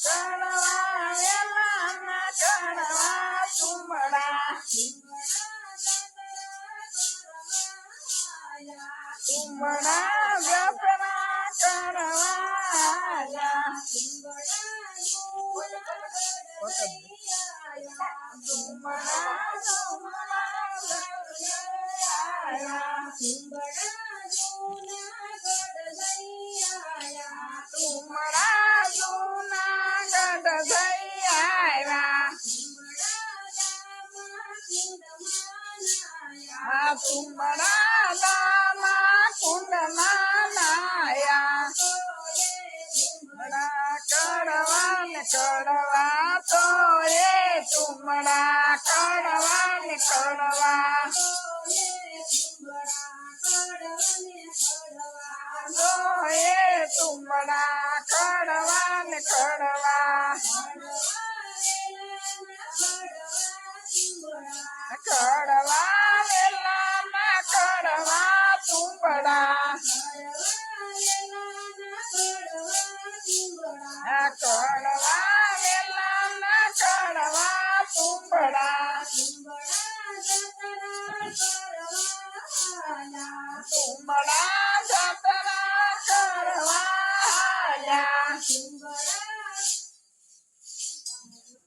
કડવા વેલાના કડવા તુંબડા દામા કુંડના નાયા તુમડા કડવા તો એ તુમડા કડવા કડવા. તો એ કડવા. તુંબડા જતરા કરવાયા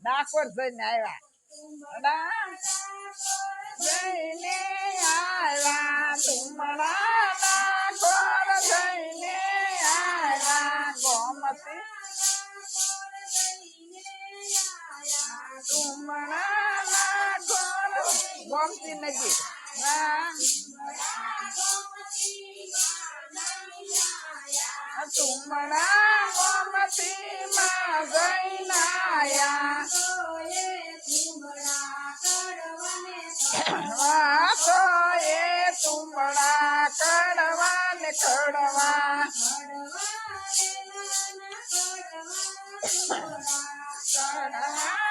ડાકોર જઈને આવ્યા. જઈને આવ્યા તુમડા ડાકોર જઈને આવ્યા. ગોમતી નદી. હા. તુમડા ગોમતી માં આવ્યા આ તો એ તુમડા કડવા ને કડવા કડવા